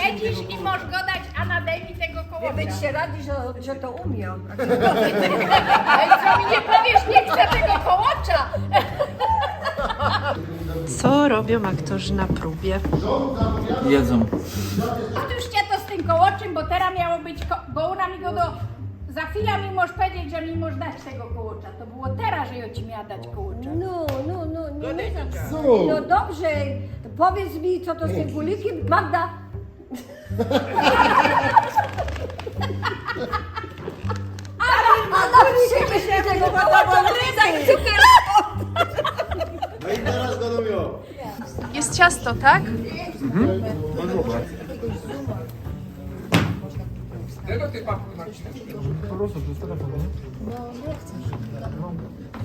siedzisz i możesz go dać, a nadejmij tego kołowca. Być się radzi, że, że to umiem. Ale co mi nie powiesz, nie chcę tego kołocza. Co robią aktorzy na próbie? Jedzą. Otóżcie to z tym kołoczym, bo teraz miało być, ko- bo ona mi go do... Za chwilę mi możesz powiedzieć, że mi możesz dać tego kołocza. To było teraz, że ja ci miała dać kołocza. No, no, no, no, nie tak. No dobrze, powiedz mi, co to z tym gulikiem. Magda, Ada, przyjmie się tego kołacza, cukier. No i teraz go robią. Jest ciasto, tak?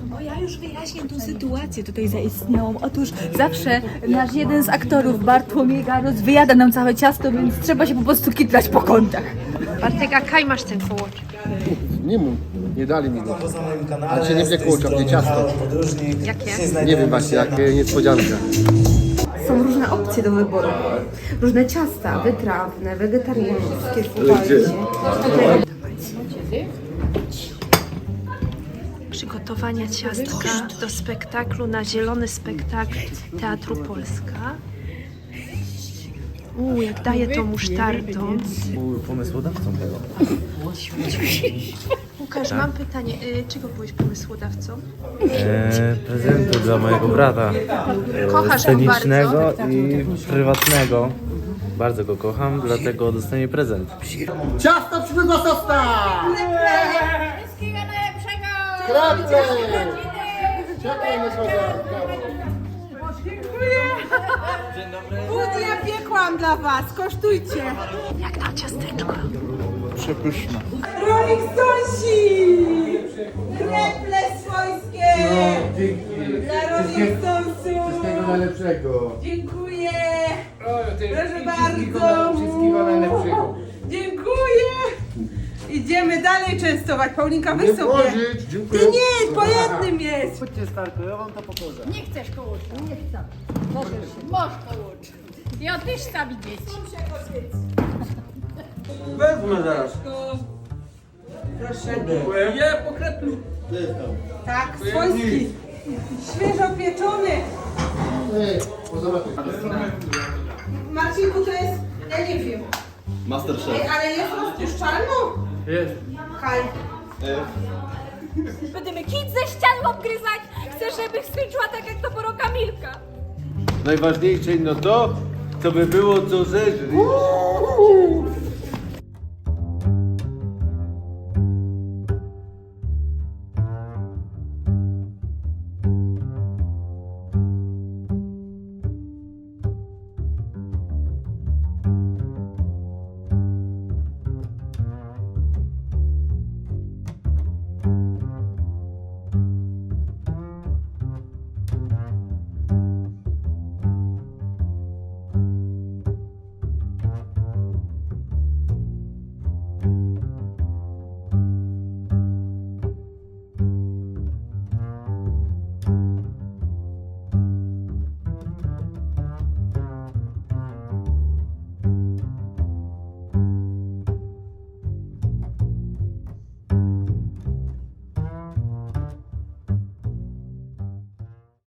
Bo ja już wyjaśnię tą sytuację tutaj zaistniałą. Otóż zawsze nasz jeden z aktorów, Bartłomiej Garus, wyjada nam całe ciasto, więc trzeba się po prostu kitrać po kątach. Bartek, a kaj masz ten kołoczek? Nie mów, nie dali mi go. Poza moim kanale Ale się nie nie ciasto. Podróżnik. Jakie? Nie wiem właśnie, jak e, niespodzianka. Różne opcje do wyboru. Różne ciasta, wytrawne, wegetariańskie, słuchajcie. Przygotowania ciastka do spektaklu na zielony spektakl Teatru Polska. Uuu, jak daje to musztardą. Był pomysłodawcą tego. Łukasz, mam pytanie. Y, czego byłeś pomysłodawcą? E, prezentu dla mojego brata. Kochasz go Scenicznego i prywatnego. Bardzo go kocham, dlatego dostanie prezent. Ciasto przybywa sosta! Wszystkiego najlepszego! Rodziny! Czekaj, my ja piekłam dla was, kosztujcie. Jak na ciasteczko. Przepyszna. Rolling Stonesi! Kreple swojskie! Dla Rolling Stonesów! najlepszego. Dziękuję! Proszę bardzo! Dziękuję! Idziemy dalej częstować. Paulinka, weź sobie. Włożyć, dziękuję. Ty nie, po jednym jest! Chodźcie Starko, ja wam to pokażę. Nie chcesz kołocza. Nie chcę. Możesz. Możesz kołocz. Ja też chcę widzieć. Wezmę zaraz. Proszę. Tak, swojski. Świeżo pieczony. Ej, pozobacz. Marcinku, to jest, ja nie wiem. Masterchef. Ale jest rozpuszczalną? Jest. Kaj. Będziemy kit ze ścian obgryzać. Chcę, żeby skończyła tak jak to poro Kamilka. Najważniejsze no to, co by było co zeżreć.